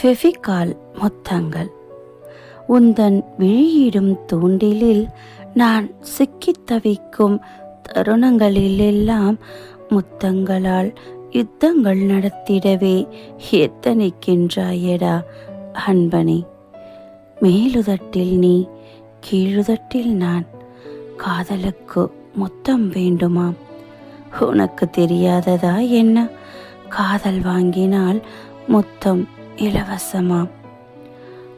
ஃபெவிகால் முத்தங்கள். உந்தன் விழியிடும் தூண்டிலில் நான் சிக்கித் தவிக்கும் தருணங்களிலெல்லாம் முத்தங்களால் யுத்தங்கள் நடத்திடவே எத்தனைக்கின்றாயடா அன்பனே. மேலுதட்டில் நீ கீழுதட்டில் நான் காதலுக்கு முத்தம் வேண்டுமாம். உனக்கு தெரியாததா என்ன? காதல் வாங்கினால் முத்தம் இலவசமா.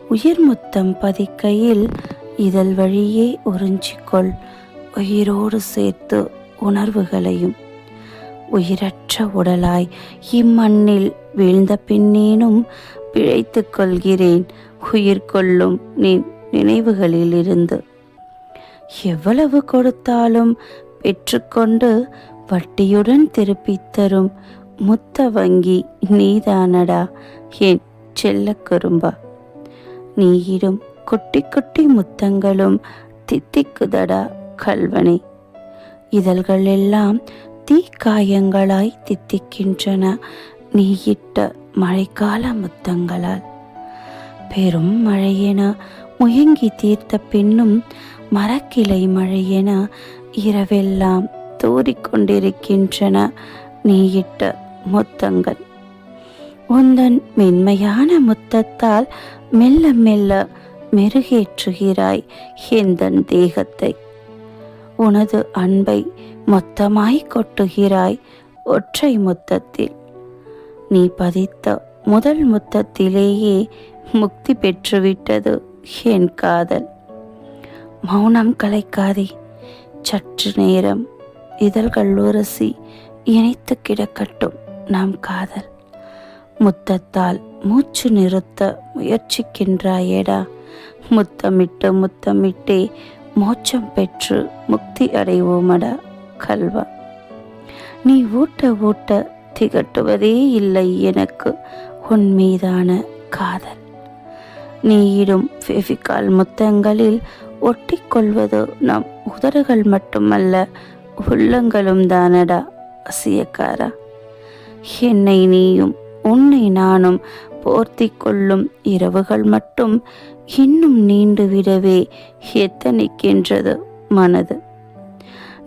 உயிர் முத்தம் பதிக்கையில் இதழ் வழியே உறிஞ்சிக்கொள். உயிரோடு சேர்த்து உணர்வுகளையும். உயிரற்ற உடலாய் இம்மண்ணில் வீழ்ந்த பின்னேனும் பிழைத்துக் கொள்கிறேன். உயிர் கொள்ளும் நீ நினைவுகளிலிருந்து. எவ்வளவு கொடுத்தாலும் பெற்றுக்கொண்டு வட்டியுடன் திருப்பித் தரும் முத்த வங்கி நீதானடா? என் செல்ல குறும்பா நீயிடும் குட்டி குட்டி முத்தங்களும் தித்திக்குதடா கல்வனை இதழ்கள் எல்லாம் தீக்காயங்களாய் தித்திக்கின்றன நீயிட்ட மழைக்கால முத்தங்களால். பெரும் மழையென முயங்கி தீர்த்த பின்னும் மரக்கிளை மழையென இரவெல்லாம் தூறிக்கொண்டிருக்கின்றன நீயிட்ட முத்தங்கள். உந்தன் மென்மையான முத்தத்தால் மெல்ல மெல்ல மெருகேற்றுகிறாய் எந்தன் தேகத்தை. உனது அன்பை மொத்தமாய் கொட்டுகிறாய் ஒற்றை முத்தத்தில். நீ பதித்த முதல் முத்தத்திலேயே முக்தி பெற்றுவிட்டது என் காதல். மௌனம் கலைக்காதே சற்று நேரம் இதழ்கள் உரசி இணைத்து கிடக்கட்டும். நாம் காதல். முத்தத்தால் மூச்சு நிறுத்த முயற்சிக்கின்றாயேடா. முத்தமிட்டு முத்தமிட்டே மோட்சம் பெற்று முக்தி அடைவோமடா கல்வா. நீ ஊட்ட ஊட்ட திகட்டுவதே இல்லை எனக்கு உன் மீதான காதல். நீயிடும் ஃபெவிகால் முத்தங்களில் ஒட்டிக்கொள்வது நம் உதடுகள் மட்டுமல்ல உள்ளங்களும் தானடா அசியக்காரா. என்னை நீயும் உன்னை நானும் போர்த்தி கொள்ளும் இரவுகள் மட்டும் இன்னும் நீண்டு விடவே எத்தனைக்கின்றது மனது.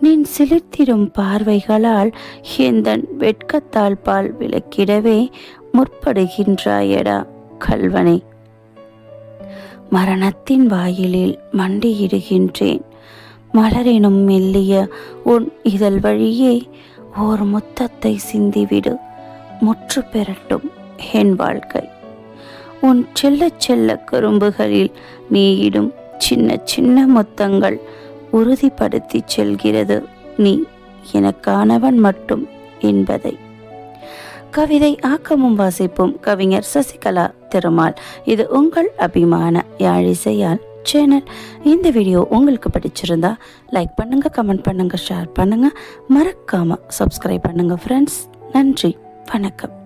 நின் சிலிர்த்திடும் பார்வைகளால் எந்தன் வெட்கத்தால் பால் விளக்கிடவே முற்படுகின்றாயடா கல்வனை மரணத்தின் வாயிலில் மண்டியிடுகின்றேன். மலரெனும் மெல்லிய உன் இதழ் வழியே ஓர் முத்தத்தை சிந்திவிடு. முற்று பெறட்டும் என் வாழ்க்கை. உன் செல்ல செல்ல கரும்புகளில் நீயிடும் சின்ன சின்ன முத்தங்கள் உறுதிப்படுத்தி செல்கிறது நீ எனக்கானவன் மட்டும் என்பதை. கவிதை ஆக்கமும் வாசிப்பும் கவிஞர் சசிகலா திருமால். இது உங்கள் அபிமான யாழிசையால் சேனல். இந்த வீடியோ உங்களுக்கு பிடிச்சிருந்தா லைக் பண்ணுங்க கமெண்ட் பண்ணுங்க ஷேர் பண்ணுங்க. மறக்காம சப்ஸ்கிரைப் பண்ணுங்க ஃப்ரெண்ட்ஸ் நன்றி. வணக்கம்.